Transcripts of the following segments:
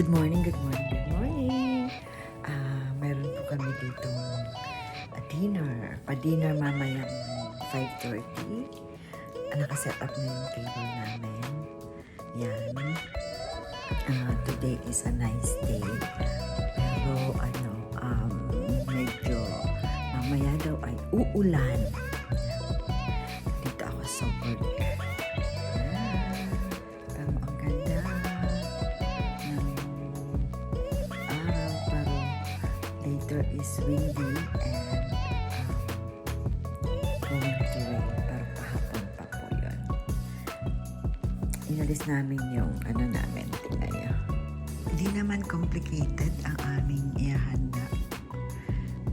Good morning, good morning, good morning. Ah, meron po kami dito dinner. Pa-dinner mamayang 5.30. Ah, nakaset up na yung table namin. Yan. Ah, today is a nice day. Pero ano, um, medyo mamaya daw ay uulan. Dito ako sa work. Is windy and um, going to rain pero kahapon pa po yun. Inalis namin yung ano namin niyo hindi naman complicated ang aming ihanda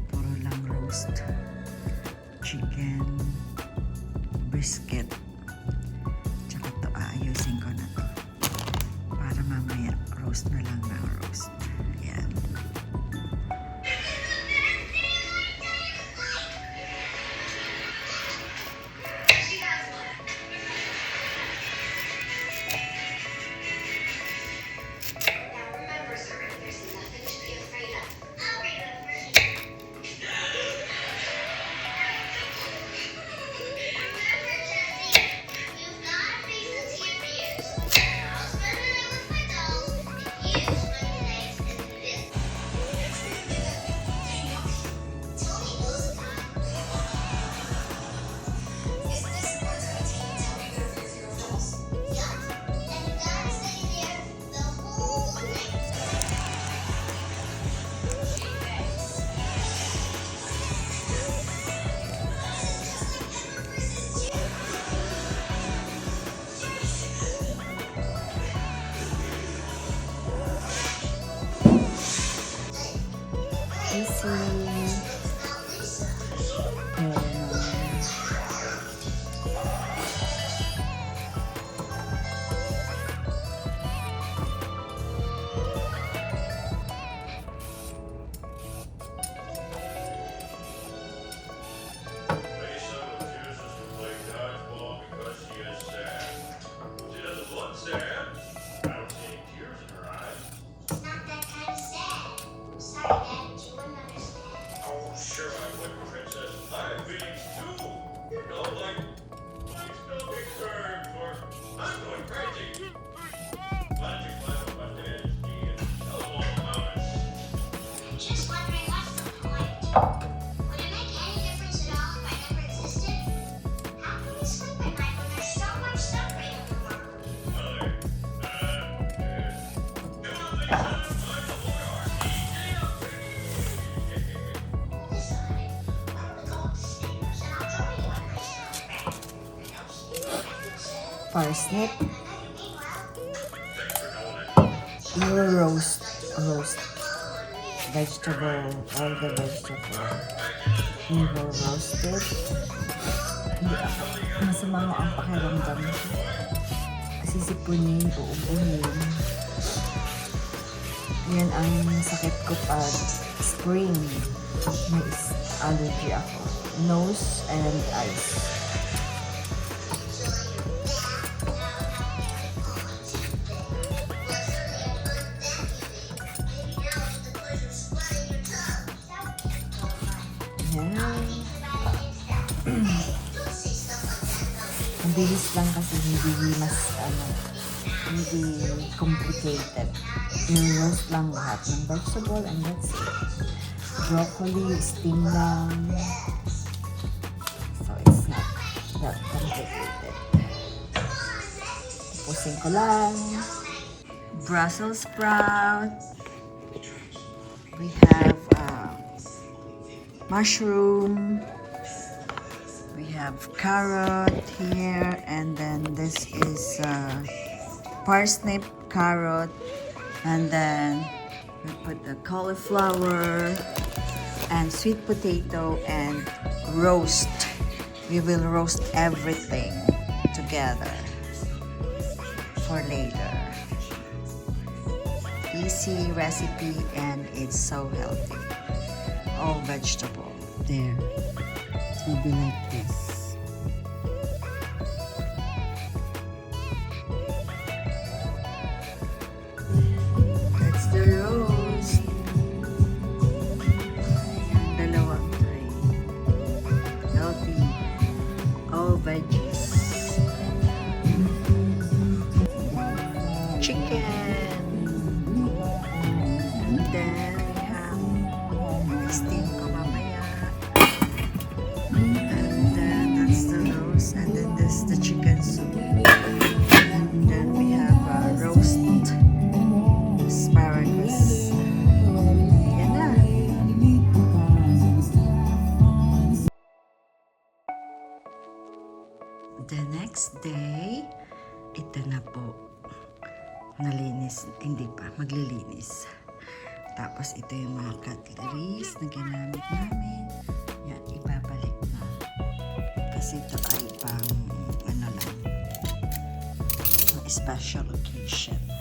puro lang roast chicken brisket it. You roast, roast vegetable, all the vegetable. You will roast it. Masama nga ang pakiramdam. Sisipunin, uubuhin. Yan ang sakit ko pag spring. May allergy ako. Nose and eyes. Ang bilis lang kasi hindi mas ano, hindi complicated. I-roast lang lahat ng vegetable and that's it. Broccoli, steam lang. So it's not that complicated. Tapusin ko lang. Brussels sprout. We have uh, mushroom. We have carrot here, and then this is uh, parsnip, carrot, and then we put the cauliflower and sweet potato and roast. We will roast everything together for later. Easy recipe and it's so healthy. All vegetable. There. Will be like this. The next day, ito na po. Nalinis, hindi pa, maglilinis. Tapos ito yung mga cutleries na ginamit namin. Yan, ibabalik na. Kasi ito ay pang, ano lang, special occasion.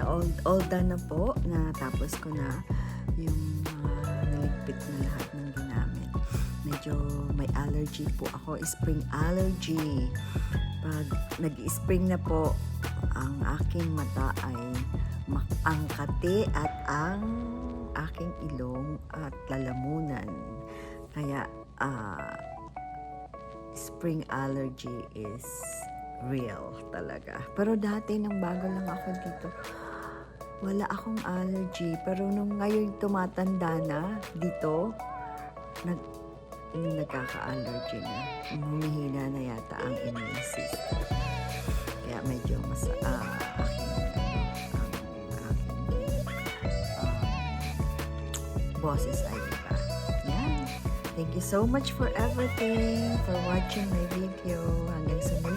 Yan, all, all done na po. Natapos ko na yung mga naligpit na lahat ng ginamit. Medyo may allergy po ako. Spring allergy. Pag nag-spring na po, ang aking mata ay ang kati at ang aking ilong at lalamunan. Kaya, ah, spring allergy is real talaga. Pero dati, nang bago lang ako dito, wala akong allergy. Pero nung ngayon tumatanda na dito, nag, nagkaka-allergy na. Humihina na yata ang immune system. Kaya medyo mas ah, aking, ang aking um, boses ay iba. Yan. Thank you so much for everything, for watching my video. Hanggang sa!